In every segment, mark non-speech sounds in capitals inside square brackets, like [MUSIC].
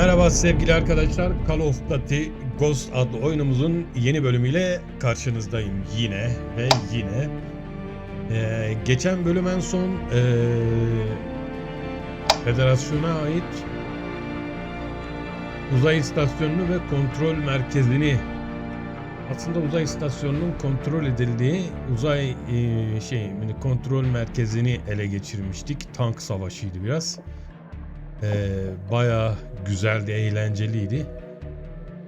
Merhaba sevgili arkadaşlar. Call of Duty Ghost adlı oyunumuzun yeni bölümüyle karşınızdayım yine ve yine. Ee, geçen bölüm en son ee, Federasyona ait uzay istasyonunu ve kontrol merkezini aslında uzay istasyonunun kontrol edildiği uzay ee, şey kontrol merkezini ele geçirmiştik. Tank savaşıydı biraz. Ee, bayağı güzeldi, eğlenceliydi.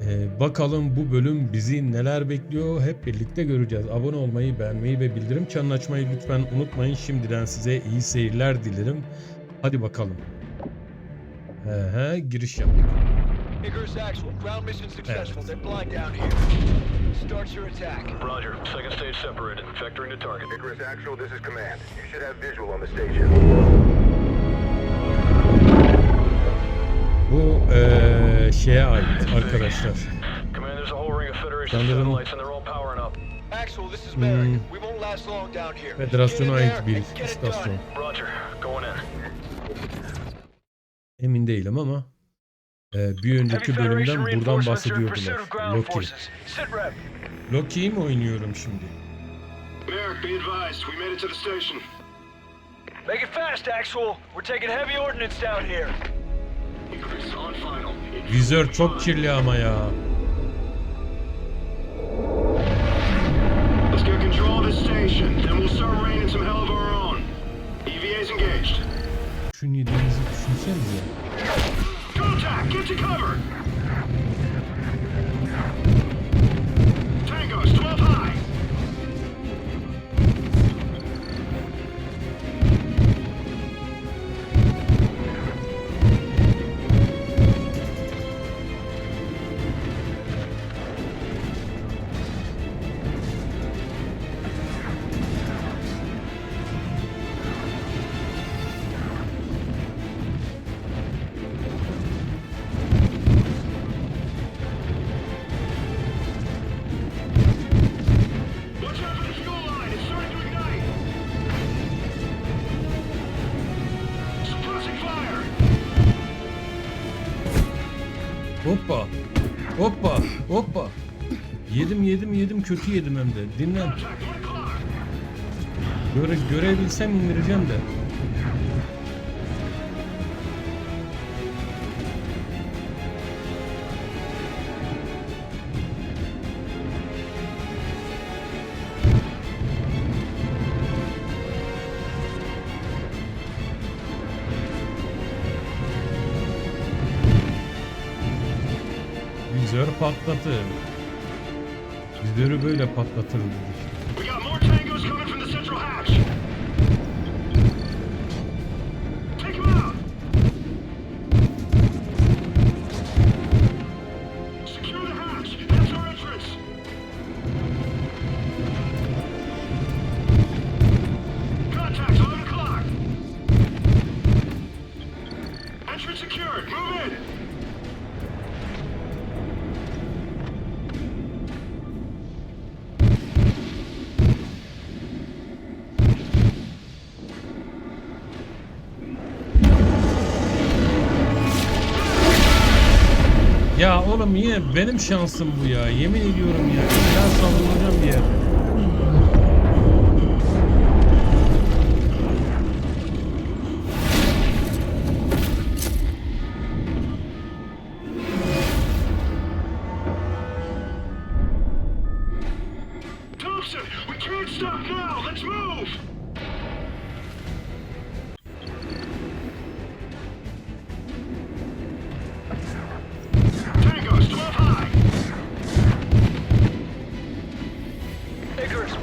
Ee, bakalım bu bölüm bizi neler bekliyor hep birlikte göreceğiz. Abone olmayı, beğenmeyi ve bildirim çanını açmayı lütfen unutmayın. Şimdiden size iyi seyirler dilerim. Hadi bakalım. He he, giriş yaptık. Icarus Actual, ground mission successful. They're blind down here. Start your attack. Roger. Second stage separated. Vectoring to target. Icarus Actual, this is command. You should have visual on the station. Bu eee, şeye ait arkadaşlar. Sanırım- Hmm. Federasyona ait bir istasyon. Emin değilim ama eee, bir önceki bölümden buradan bahsediyordular. Loki. Loki'yi mi oynuyorum şimdi? Merrick, be advised. We made it to the station. Make it fast, Actual. We're taking heavy ordnance down here. Vizör çok kirli ama ya. Let's get control of this station. Then we'll start raining some hell of our own. EVA's engaged. Şunu yediğinizi düşünsenize. Contact! Get to cover! Kötü yedim hem de. Dinlen. Göre, görebilsem indireceğim de. Vizör patlatır. Vizörü böyle patlatır dedik. Oğlum yine benim şansım bu ya. Yemin ediyorum ya. İlla savunacağım bir yerde.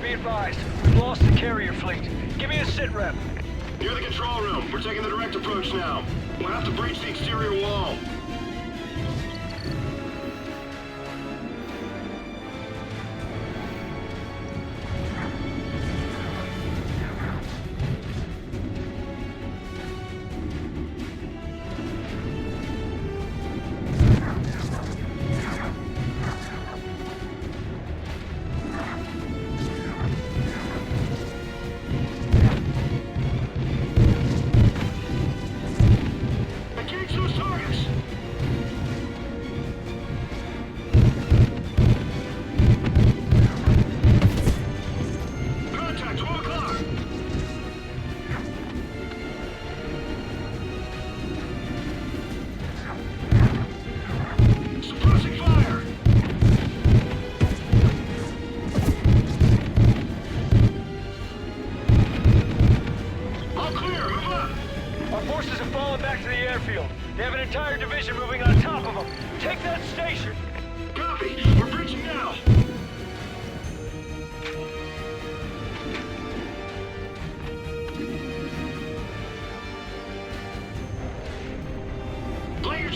Be advised. We've lost the carrier fleet. Give me a sit rep. Near the control room. We're taking the direct approach now. We'll have to breach the exterior wall.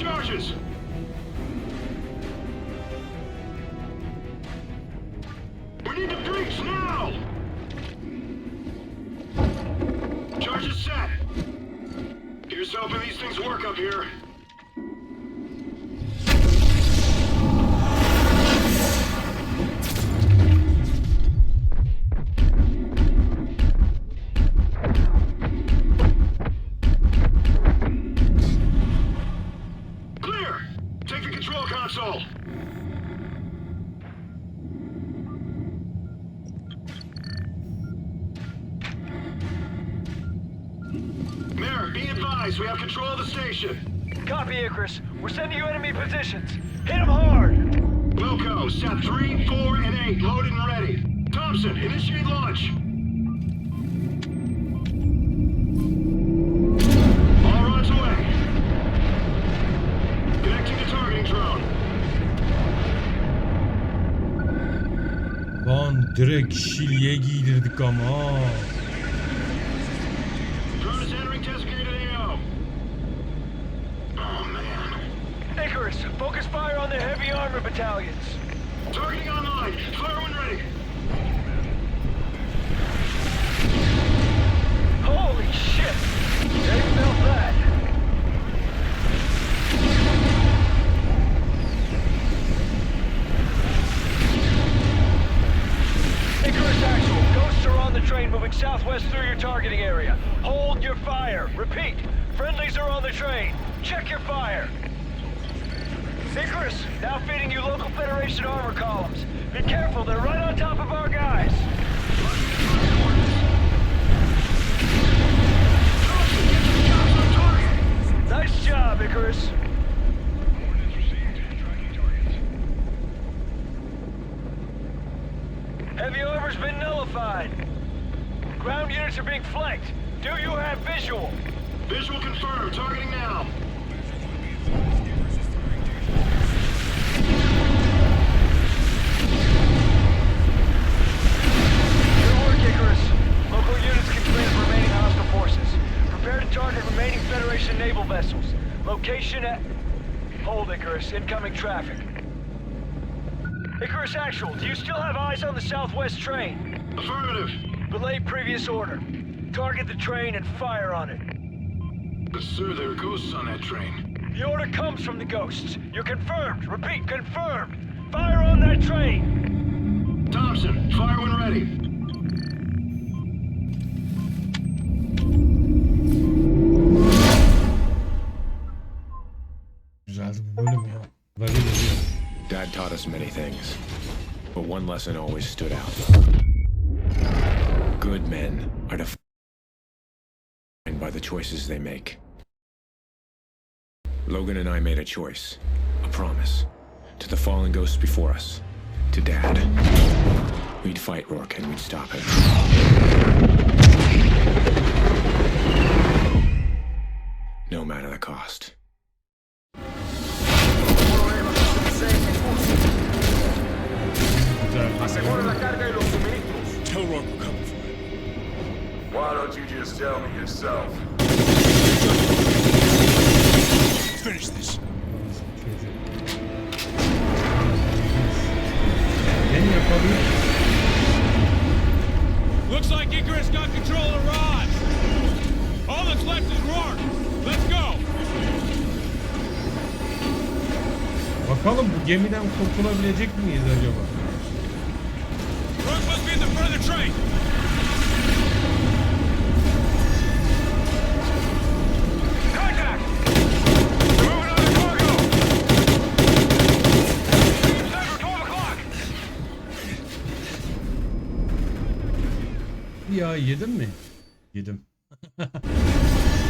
Charges! Copy, Icarus. We're sending you enemy positions. Hit them hard! Wilco, set 3, 4, and 8, loaded and ready. Thompson, initiate launch. All rods away. Connecting to targeting drone. Lan direkt şilye giydirdik ama. Battalions. Targeting online. Fire when ready. Holy shit! They felt that. Icarus Actual, ghosts are on the train moving southwest through your targeting area. Hold your fire. Repeat, friendlies are on the train. Check your fire. Icarus, now feeding you local Federation armor columns. Be careful, they're right on top of our guys. Thompson, get some shots on target. Nice job, Icarus. Heavy armor's been nullified. Ground units are being flanked. Do you have visual? Visual confirmed. Targeting now. Good work, Icarus. Local units can the remaining hostile forces. Prepare to target remaining Federation naval vessels. Location at... Hold, Icarus. Incoming traffic. Icarus Actual, do you still have eyes on the southwest train? Affirmative. Belay previous order. Target the train and fire on it. Yes, sir, there are ghosts on that train. The order comes from the ghosts. You're confirmed. Repeat, confirmed. Fire on that train. Thompson, fire when ready. Güzeldi bu bölüm ya. Böyle geliyor. Dad taught us many things, but one lesson always stood out. Good men are defined by the choices they make. Logan and I made a choice, a promise, to the fallen ghosts before us, to Dad. We'd fight Rourke and we'd stop him. No matter the cost. Güzel. Asegura la carga y los suministros. Tell Rourke we're coming for him. Why don't you just tell me yourself? Finish this. Looks like Icarus got control of Rod. All that's left is Rourke. Let's go. Bakalım bu gemiden kurtulabilecek miyiz acaba? Rourke must be in the front of the train. Ya yedim mi? Yedim. [LAUGHS]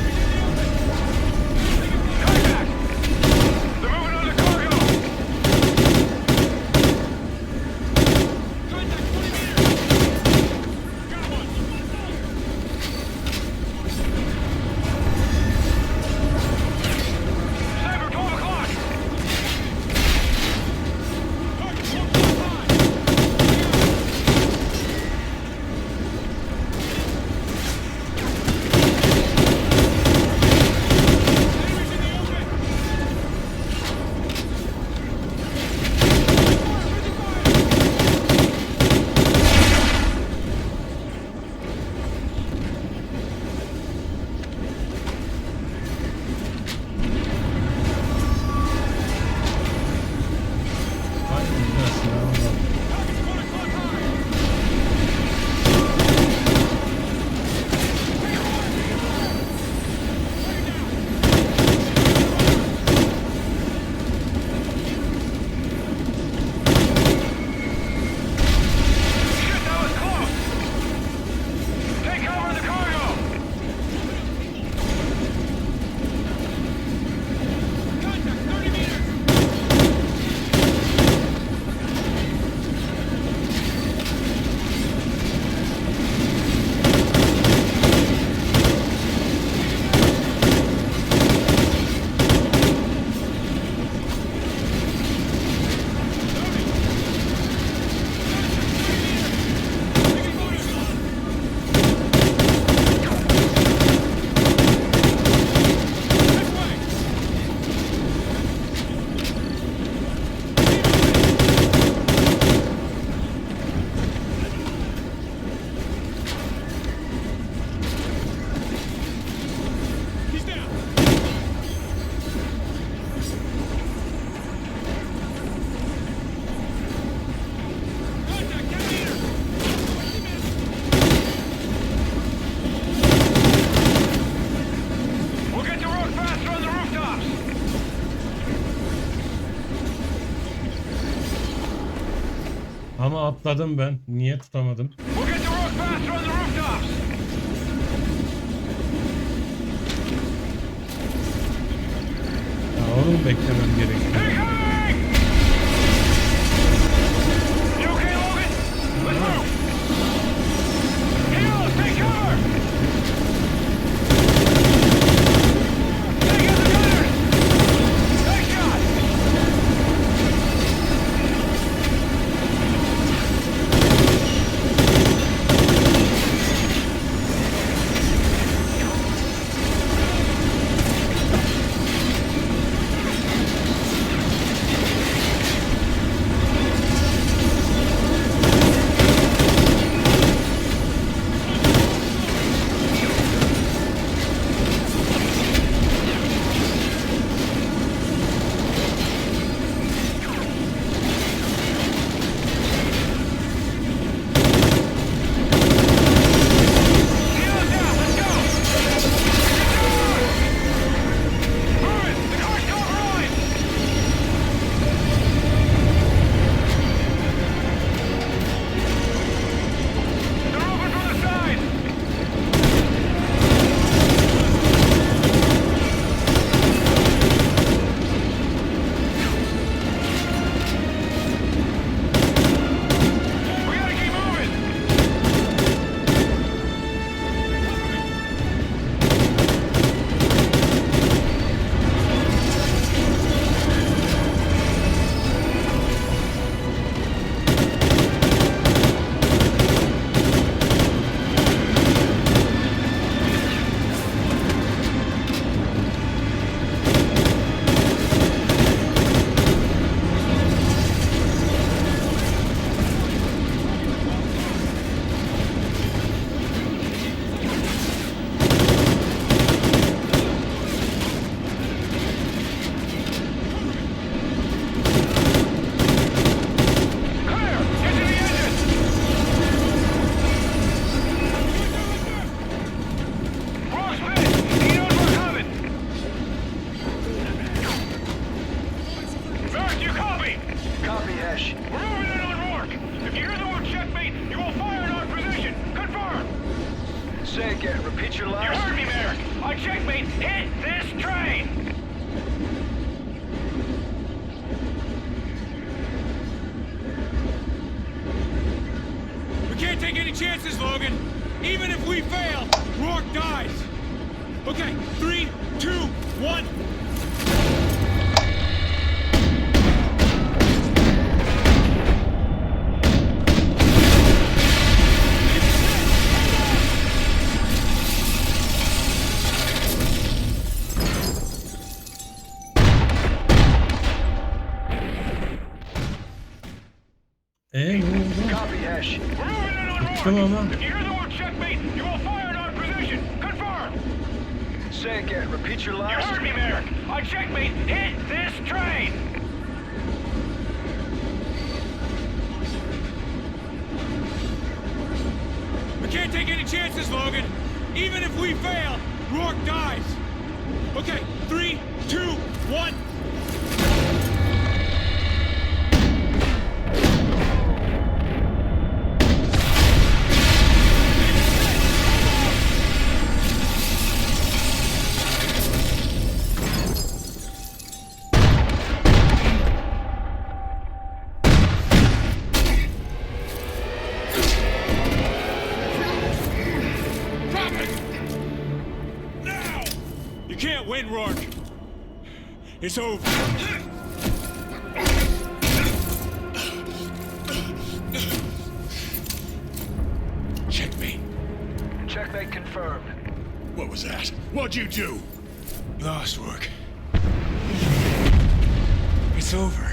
Ama atladım ben. Niye tutamadım? Ya mu beklemem gerekiyor? Take any chances, Logan. Even if we fail, Rourke dies. Okay, three, two, one. Your last... You heard me, Merrick. I checkmate hit this train! We can't take any chances, Logan. Even if we fail, Rourke dies. Okay, three, two, one. It's over. Checkmate. Checkmate confirmed. What was that? What'd you do? Lost work. It's over.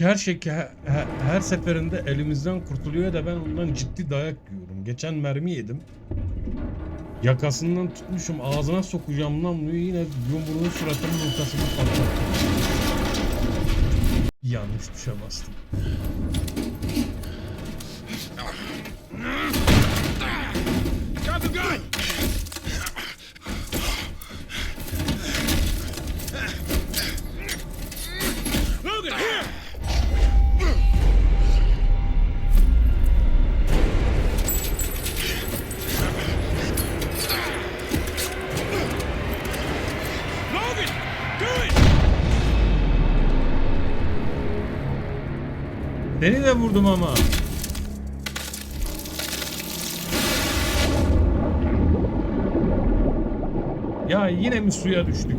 Her şey her, her seferinde elimizden kurtuluyor da ben ondan ciddi dayak yiyorum. Geçen mermi yedim. Yakasından tutmuşum ağzına sokacağım namluyu yine yumruğunu suratının ortasına patlattım. Yanlış tuşa bastım. De vurdum ama. Ya yine mi suya düştük?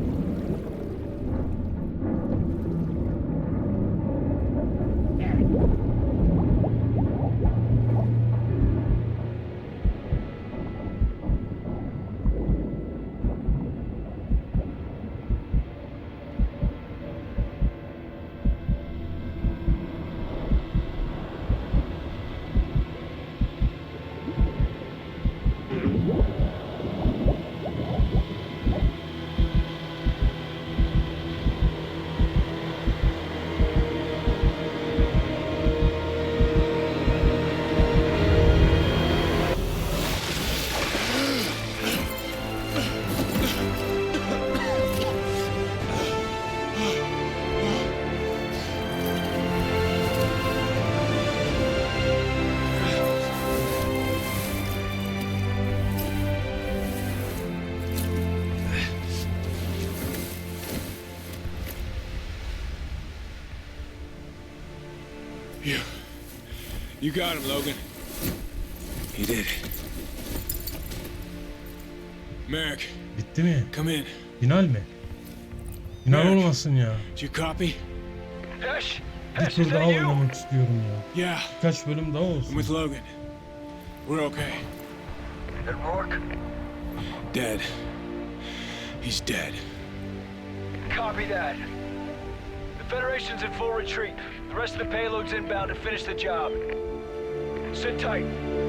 You got him, Logan. He did. Merrick, Bitti mi? come in. Final mi? Final Evet. olmasın ya. Did you copy? Hesh! Bir Hesh, tur is daha that you? oynamak istiyorum ya. Yeah, Birkaç bölüm daha olsun. I'm with Logan. We're okay. And Rourke? Dead. He's dead. Copy that. The Federation's in full retreat. The rest of the payload's inbound to finish the job. Sit tight.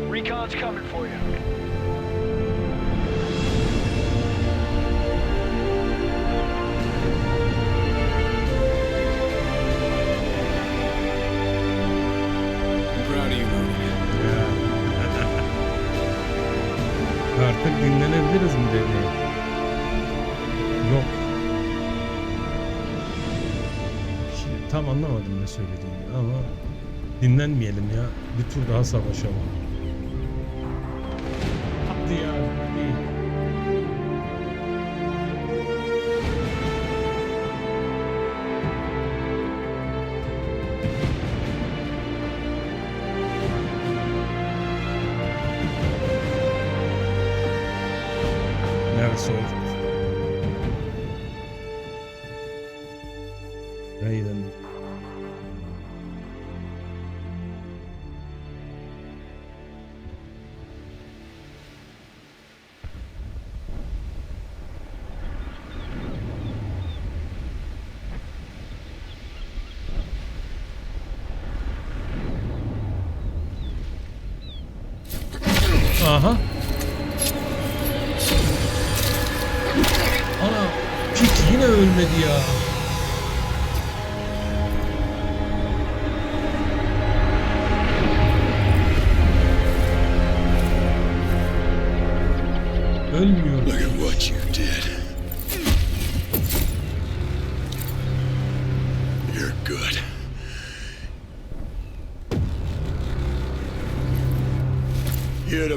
Recon's coming for you. I'm proud of you, Logan. [LAUGHS] Artık dinlenebiliriz mi dedi. Yok. Şimdi tam anlamadım ne söylediğini ama dinlenmeyelim ya. Bir tur daha savaşalım. Aha. Ana Pit yine ölmedi ya.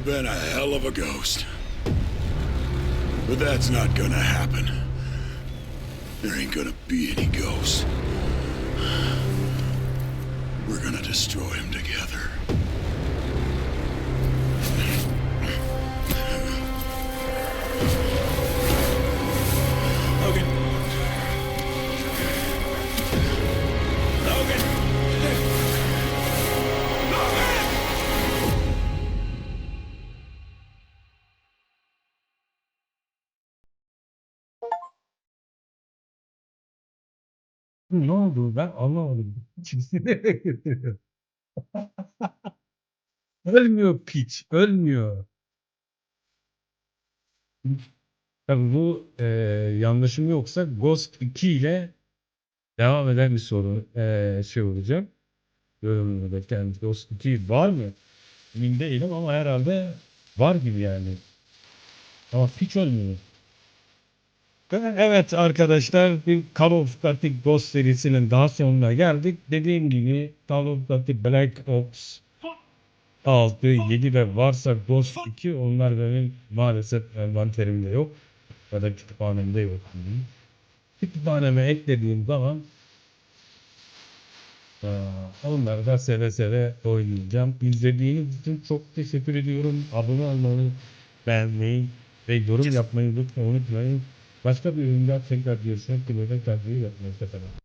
Have been a hell of a ghost. But that's not gonna happen. There ain't gonna be any ghosts. We're gonna destroy him together. Ne oldu ben anlamadım. İkisi nereye götürüyor? [LAUGHS] ölmüyor piç. Ölmüyor. Tabii bu e, yanlışım yoksa Ghost 2 ile devam eden bir soru e, şey olacak. Yorumlarda kendi Ghost 2 var mı? Emin değilim ama herhalde var gibi yani. Ama piç ölmüyor. Evet arkadaşlar bir Call of Duty Ghost serisinin daha sonuna geldik. Dediğim gibi Call of Duty Black Ops 6, 7 ve varsa Ghost 2 onlar benim maalesef envanterimde yok. Ya da kütüphanemde yok. Kütüphaneme eklediğim zaman Aa, Onları da seve seve oynayacağım. İzlediğiniz için çok teşekkür ediyorum. Abone olmayı, beğenmeyi ve yorum yapmayı lütfen unutmayın. Başka bir oyunda tekrar dileğiyle kendinize iyi bakın. Hoşçakalın.